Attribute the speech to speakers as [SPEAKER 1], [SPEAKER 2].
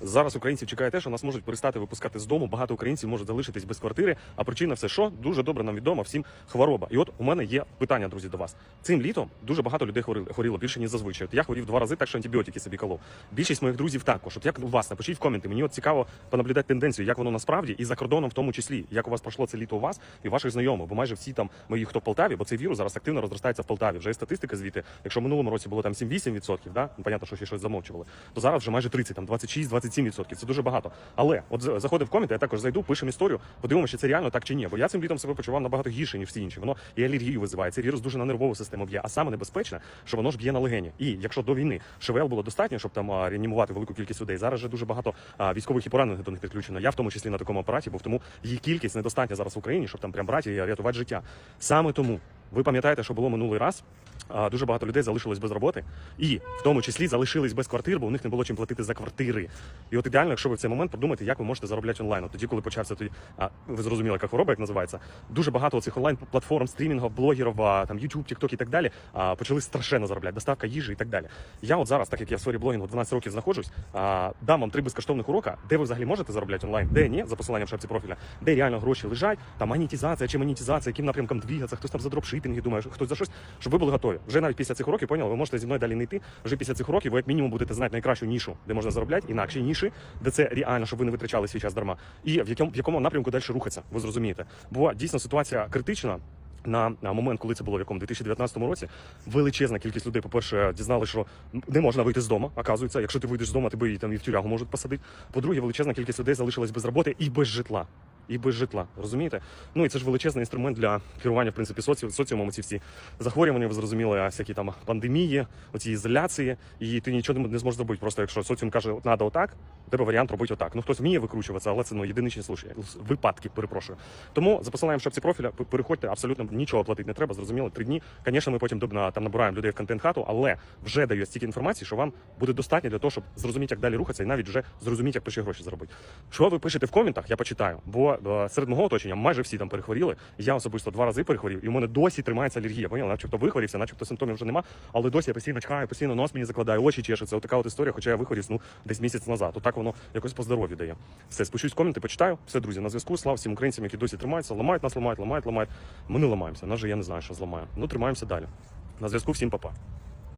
[SPEAKER 1] Зараз українців чекає те, що нас можуть перестати випускати з дому. Багато українців можуть залишитись без квартири. А причина все що дуже добре нам відомо всім хвороба. І от у мене є питання, друзі, до вас. Цим літом дуже багато людей хворили, хворіло більше ніж зазвичай. От я хворів два рази, так що антибіотики собі колов. Більшість моїх друзів також. От як у вас напишіть в коменти. Мені от цікаво понаблюдати тенденцію, як воно насправді і за кордоном в тому числі, як у вас пройшло це літо у вас і ваших знайомих. Бо майже всі там мої, хто в Полтаві, бо цей вірус зараз активно розростається в Полтаві. Вже є статистика звідти. Якщо в минулому році було там 7-8%, да? ну, понятно, що ще щось замовчували, то зараз вже майже 30, там 26-27%. Це дуже багато. Але от заходив в коменти, я також зайду, пишемо історію, подивимося, чи це реально так чи ні. Бо я цим літом себе почував набагато гірше, ніж всі інші. Воно і алергію визиває. Цей вірус дуже на нервову систему б'є. А саме небезпечне, що воно ж б'є на легені. І якщо до війни ШВЛ було достатньо, щоб там реанімувати велику кількість людей, зараз вже дуже багато а, військових і поранених до них підключено. Я в тому числі на такому апараті, бо тому її кількість недостатня зараз в Україні, щоб там прям брати і рятувати життя. Саме тому ви пам'ятаєте, що було минулий раз. Дуже багато людей залишилось без роботи, і в тому числі залишились без квартир, бо у них не було чим платити за квартири. І от ідеально, якщо ви в цей момент подумаєте, як ви можете заробляти онлайн. От тоді, коли почався тоді, а ви зрозуміли, яка хвороба, як називається. Дуже багато цих онлайн платформ, стрімінгів, блогерів, там YouTube, TikTok і так далі. А, почали страшенно заробляти, доставка їжі і так далі. Я от зараз, так як я в сфері блогінгу 12 років знаходжусь, а, дам вам три безкоштовних урока, де ви взагалі можете заробляти онлайн, де ні, за посиланням в шапці профіля, де реально гроші лежать, там монетизація чи монетизація, яким напрямком двигатися, хтось там за дропшипінги думає, хтось за щось, щоб ви були готові. Вже навіть після цих років, поняли, ви можете зі мною далі не йти. Вже після цих років ви як мінімум будете знати найкращу нішу, де можна заробляти, інакші ніші, де це реально, щоб ви не витрачали свій час дарма. І в якому в якому напрямку далі рухатися, ви зрозумієте. Бо дійсно ситуація критична. На, момент, коли це було в якому 2019 році, величезна кількість людей, по-перше, дізналися, що не можна вийти з дому. Оказується, якщо ти вийдеш з дому, тебе і там і в тюрягу можуть посадити. По-друге, величезна кількість людей залишилась без роботи і без житла. І без житла, розумієте? Ну і це ж величезний інструмент для керування в принципі соці... соціумом. Ці всі захворювання, ви зрозуміли, а всякі там пандемії, оці ізоляції, і ти нічого не зможеш зробити. Просто якщо соціум каже, от надо отак, у тебе варіант робити отак. Ну хтось вміє викручуватися, але це ну єдиничні случаї, випадки, перепрошую. Тому за посиланням в шапці профіля переходьте, абсолютно нічого платити не треба. Зрозуміло, три дні. Звісно, ми потім там набираємо людей в контент хату, але вже даю стільки інформації, що вам буде достатньо для того, щоб зрозуміти, як далі рухатися, і навіть вже зрозуміти, як перші гроші заробити. Що ви пишете в коментах, я почитаю. Бо серед мого оточення майже всі там перехворіли. Я особисто два рази перехворів, і у мене досі тримається алергія. Поняли? Начебто вихворівся, начебто симптомів вже нема, але досі я постійно чхаю, постійно нос мені закладає, очі чешеться. Отака от історія, хоча я вихворівся ну десь місяць назад. Отак воно якось по здоров'ю дає. Все, спущусь в коменти, почитаю. Все, друзі, на зв'язку. Слава всім українцям, які досі тримаються, ламають нас, ламають, ламають, ламають. Ми не ламаємо. Нас же я не знаю, що зламає. Ну тримаємося далі. На зв'язку всім папа.